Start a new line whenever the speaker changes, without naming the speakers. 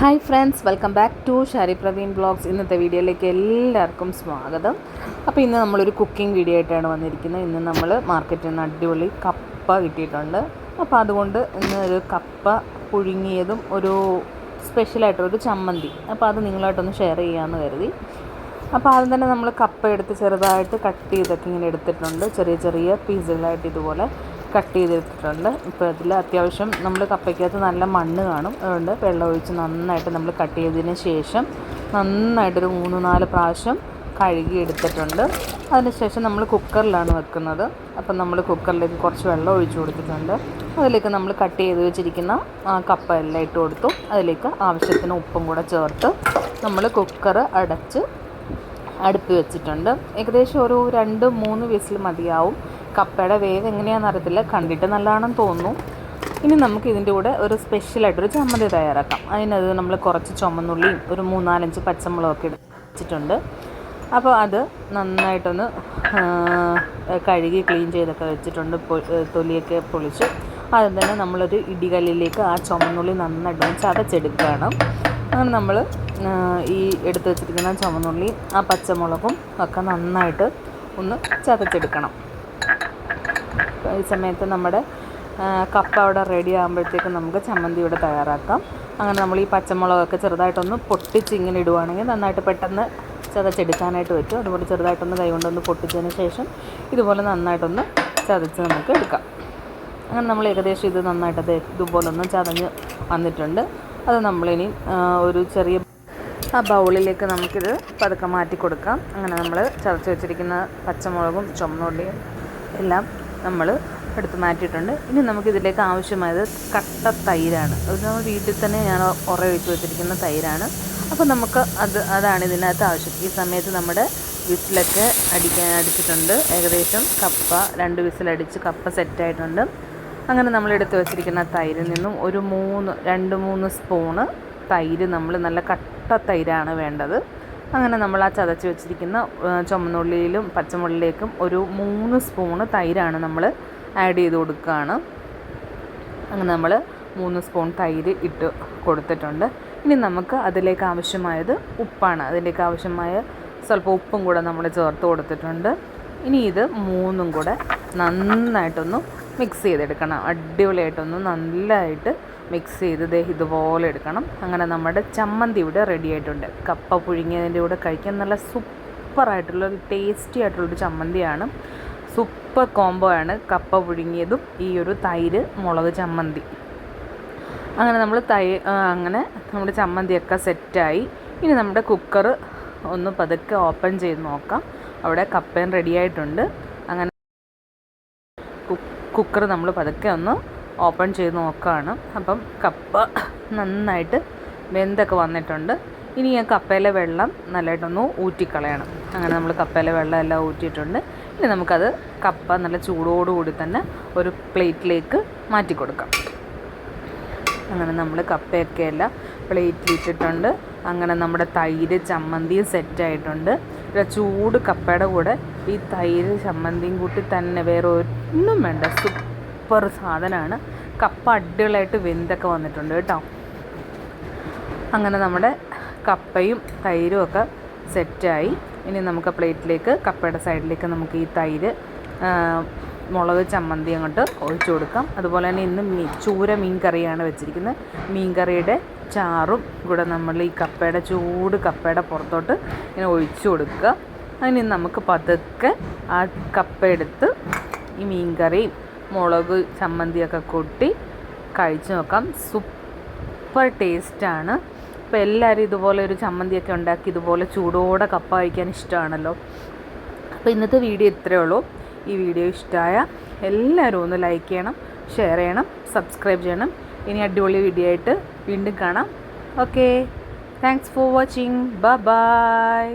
Hi friends welcome back to Shari Praveen blogs ഇന്നത്തെ വീഡിയോയിലേക്ക് എല്ലാവർക്കും സ്വാഗതം. അപ്പോൾ ഇന്ന് നമ്മളൊരു കുക്കിംഗ് വീഡിയോ ആയിട്ടാണ് വന്നിരിക്കുന്നത്. ഇന്ന് നമ്മൾ മാർക്കറ്റിൽ നിന്ന് അടിപൊളി കപ്പ കിട്ടിയിട്ടുണ്ട്. അപ്പോൾ അതുകൊണ്ട് ഇന്ന് ഒരു കപ്പ പുഴുങ്ങിയതും ഒരു സ്പെഷ്യലായിട്ടൊരു ചമ്മന്തി. അപ്പോൾ അത് നിങ്ങളായിട്ടൊന്ന് ഷെയർ ചെയ്യാമെന്ന് കരുതി. അപ്പോൾ ആദ്യം തന്നെ നമ്മൾ കപ്പ എടുത്ത് ചെറുതായിട്ട് കട്ട് ചെയ്തൊക്കെ ഇങ്ങനെ എടുത്തിട്ടുണ്ട്. ചെറിയ ചെറിയ പീസുകളായിട്ട് ഇതുപോലെ. കട്ട് ചെയ്തെടുത്തിട്ടുണ്ട് ഇപ്പോൾ അതിൽ അത്യാവശ്യം നമ്മൾ കപ്പയ്ക്കകത്ത് നല്ല മണ്ണ് കാണും. അതുകൊണ്ട് വെള്ളം ഒഴിച്ച് നന്നായിട്ട് നമ്മൾ കട്ട് ചെയ്തതിന് ശേഷം നന്നായിട്ടൊരു മൂന്ന് നാല് പ്രാവശ്യം കഴുകി എടുത്തിട്ടുണ്ട്. അതിനുശേഷം നമ്മൾ കുക്കറിലാണ് വെക്കുന്നത്. അപ്പം നമ്മൾ കുക്കറിലേക്ക് കുറച്ച് വെള്ളം ഒഴിച്ചു കൊടുത്തിട്ടുണ്ട്. അതിലേക്ക് നമ്മൾ കട്ട് ചെയ്ത് വെച്ചിരിക്കുന്ന കപ്പ എല്ലാം ഇട്ട് കൊടുത്തു. അതിലേക്ക് ആവശ്യത്തിന് ഉപ്പും കൂടെ ചേർത്ത് നമ്മൾ കുക്കർ അടച്ച് അടുപ്പ് വെച്ചിട്ടുണ്ട്. ഏകദേശം ഒരു രണ്ട് മൂന്ന് വിസിൽ മതിയാവും. കപ്പയുടെ വേഗം എങ്ങനെയാണെന്ന് അറിയത്തില്ല. കണ്ടിട്ട് നല്ലതാണെന്ന് തോന്നുന്നു. ഇനി നമുക്ക് ഇതിന്റെ കൂടെ ഒരു സ്പെഷ്യലായിട്ടൊരു ചമ്മന്തി തയ്യാറാക്കാം. അതിനത് നമ്മൾ കുറച്ച് ചുമന്നുള്ളിയും ഒരു മൂന്നാലഞ്ച് പച്ചമുളകൊക്കെ വെച്ചിട്ടുണ്ട് അപ്പോൾ അത് നന്നായിട്ടൊന്ന് കഴുകി ക്ലീൻ ചെയ്തൊക്കെ വെച്ചിട്ടുണ്ട്. തൊലിയൊക്കെ പൊളിച്ച്. ആദ്യം തന്നെ നമ്മളൊരു ഇടികല്ലിലേക്ക് ആ ചുമന്നുള്ളി നന്നായിട്ടൊന്ന് ചതച്ചെടുക്കുകയാണ്. അങ്ങനെ നമ്മൾ ഈ എടുത്ത് വെച്ചിരിക്കുന്ന ചുമന്നുള്ളി ആ പച്ചമുളകും ഒക്കെ നന്നായിട്ട് ഒന്ന് ചതച്ചെടുക്കണം. ഈ സമയത്ത് നമ്മുടെ കപ്പ അവിടെ റെഡി ആകുമ്പോഴത്തേക്കും നമുക്ക് ചമ്മന്തി ഇവിടെ തയ്യാറാക്കാം. അങ്ങനെ നമ്മൾ ഈ പച്ചമുളകൊക്കെ ചെറുതായിട്ടൊന്ന് പൊട്ടിച്ച് ഇങ്ങനെ ഇടുവാണെങ്കിൽ നന്നായിട്ട് പെട്ടെന്ന് ചതച്ചെടുക്കാനായിട്ട് പറ്റും. അതുപോലെ ചെറുതായിട്ടൊന്ന് കൈകൊണ്ടൊന്ന് പൊട്ടിച്ചതിന് ശേഷം ഇതുപോലെ നന്നായിട്ടൊന്ന് ചതച്ച് നമുക്ക് എടുക്കാം. അങ്ങനെ നമ്മൾ ഏകദേശം ഇത് നന്നായിട്ട് അത് ഇതുപോലെ ഒന്ന് ചതഞ്ഞ് വന്നിട്ടുണ്ട്. അത് നമ്മളിനി ഒരു ചെറിയ ആ ബൗളിലേക്ക് നമുക്കിത് പതുക്കെ മാറ്റി കൊടുക്കാം അങ്ങനെ നമ്മൾ ചതച്ച് വെച്ചിരിക്കുന്ന പച്ചമുളകും ചുമന്നുള്ളിയും എല്ലാം നമ്മൾ എടുത്ത് മാറ്റിയിട്ടുണ്ട്. ഇനി നമുക്കിതിലേക്ക് ആവശ്യമായത് കട്ട തൈരാണ്. അത് നമ്മൾ വീട്ടിൽ തന്നെ ഞാൻ ഉറ വെച്ച് വെച്ചിരിക്കുന്ന തൈരാണ്. അപ്പോൾ നമുക്ക് അത് അതാണ് ഇതിനകത്ത് ആവശ്യം. ഈ സമയത്ത് നമ്മുടെ വിസിലൊക്കെ അടിക്കാൻ അടിച്ചിട്ടുണ്ട്. ഏകദേശം കപ്പ രണ്ട് വിസിലടിച്ച് കപ്പ സെറ്റായിട്ടുണ്ട്. അങ്ങനെ നമ്മൾ എടുത്ത് വെച്ചിരിക്കുന്ന തൈരിൽ നിന്നും ഒരു മൂന്ന് രണ്ട് മൂന്ന് സ്പൂണ് തൈര് നമ്മൾ നല്ല കട്ട തൈരാണ് വേണ്ടത്. അങ്ങനെ നമ്മൾ ആ ചതച്ച് വെച്ചിരിക്കുന്ന ചുമന്നുള്ളിയിലും പച്ചമുള്ളിലേക്കും ഒരു മൂന്ന് സ്പൂണ് തൈരാണ് നമ്മൾ ആഡ് ചെയ്ത് കൊടുക്കുകയാണ് അങ്ങനെ നമ്മൾ മൂന്ന് സ്പൂൺ തൈര് ഇട്ട് കൊടുത്തിട്ടുണ്ട്. ഇനി നമുക്ക് അതിലേക്ക് ആവശ്യമായത് ഉപ്പാണ്. അതിലേക്ക് ആവശ്യമായ സ്വല്പം ഉപ്പും കൂടെ നമ്മൾ ചേർത്ത് കൊടുത്തിട്ടുണ്ട്. ഇനി ഇത് മൂന്നും കൂടെ നന്നായിട്ടൊന്ന് മിക്സ് ചെയ്തെടുക്കണം. അടിപൊളിയായിട്ടൊന്ന് നല്ലതായിട്ട് മിക്സ് ചെയ്ത് ദേ ഇതുപോലെ എടുക്കണം. അങ്ങനെ നമ്മുടെ ചമ്മന്തി ഇവിടെ റെഡി ആയിട്ടുണ്ട്. കപ്പ പുഴുങ്ങിയതിന്റെ കൂടെ കഴിക്കാൻ നല്ല സൂപ്പറായിട്ടുള്ള ടേസ്റ്റി ആയിട്ടുള്ളൊരു ചമ്മന്തിയാണ്. സൂപ്പർ കോംബോ ആണ് കപ്പ പുഴുങ്ങിയതും ഈ ഒരു തൈര് മുളക് ചമ്മന്തി. അങ്ങനെ നമ്മൾ തൈ അങ്ങനെ നമ്മുടെ ചമ്മന്തിയൊക്കെ സെറ്റായി ഇനി നമ്മുടെ കുക്കർ ഒന്ന് പതുക്കെ ഓപ്പൺ ചെയ്ത് നോക്കാം. അവിടെ കപ്പയും റെഡി ആയിട്ടുണ്ട്. അങ്ങനെ കുക്കർ നമ്മൾ പതുക്കെ ഒന്ന് ഓപ്പൺ ചെയ്ത് നോക്കുകയാണ് അപ്പം കപ്പ നന്നായിട്ട് വെന്തൊക്കെ വന്നിട്ടുണ്ട്. ഇനി ഈ കപ്പയിലെ വെള്ളം നല്ലതായിട്ടൊന്ന് ഊറ്റിക്കളയണം. അങ്ങനെ നമ്മൾ കപ്പയിലെ വെള്ളം എല്ലാം ഊറ്റിയിട്ടുണ്ട്. ഇനി നമുക്കത് കപ്പ നല്ല ചൂടോടുകൂടി തന്നെ ഒരു പ്ലേറ്റിലേക്ക് മാറ്റി കൊടുക്കാം. അങ്ങനെ നമ്മൾ കപ്പയൊക്കെ എല്ലാം പ്ലേറ്റിലിട്ടിട്ടുണ്ട്. അങ്ങനെ നമ്മുടെ തൈര് ചമ്മന്തിയും സെറ്റായിട്ടുണ്ട്. ചൂട് കപ്പയുടെ കൂടെ ഈ തൈര് ചമ്മന്തിയും കൂട്ടി തന്നെ വേറെ ഒന്നും വേണ്ട. സൂപ്പർ സാധനമാണ് കപ്പ അടിപൊളിയായിട്ട് വെന്തൊക്കെ വന്നിട്ടുണ്ട് കേട്ടോ. അങ്ങനെ നമ്മുടെ കപ്പയും തൈരും ഒക്കെ സെറ്റായി. ഇനി നമുക്ക് പ്ലേറ്റിലേക്ക് കപ്പയുടെ സൈഡിലേക്ക് നമുക്ക് ഈ തൈര് മുളക് ചമ്മന്തി അങ്ങോട്ട് ഒഴിച്ചു കൊടുക്കാം. അതുപോലെ തന്നെ ഇന്ന് മീ ചൂര മീൻ കറിയാണ് വെച്ചിരിക്കുന്നത്. മീൻ കറിയുടെ ചാറും കൂടെ നമ്മൾ ഈ കപ്പയുടെ ചൂട് കപ്പയുടെ പുറത്തോട്ട് ഇങ്ങനെ ഒഴിച്ചു കൊടുക്കുക. അതിന് നമുക്ക് പതുക്കെ ആ കപ്പ എടുത്ത് ഈ മീൻ കറിയും മുളക് ചമ്മന്തിയൊക്കെ കൊട്ടി കഴിച്ചു നോക്കാം. സൂപ്പർ ടേസ്റ്റാണ്. അപ്പോൾ എല്ലാവരും ഇതുപോലെ ഒരു ചമ്മന്തിയൊക്കെ ഉണ്ടാക്കി ഇതുപോലെ ചൂടോടെ കപ്പ കഴിക്കാൻ ഇഷ്ടമാണല്ലോ. അപ്പോൾ ഇന്നത്തെ വീഡിയോ ഇത്രയേ ഉള്ളൂ. ഈ വീഡിയോ ഇഷ്ടമായ എല്ലാവരും ഒന്ന് ലൈക്ക് ചെയ്യണം ഷെയർ ചെയ്യണം സബ്സ്ക്രൈബ് ചെയ്യണം. ഇനി അടിപൊളി വീഡിയോ ആയിട്ട് വീണ്ടും കാണാം. ഓക്കെ. Thanks for watching. ബ ബായ്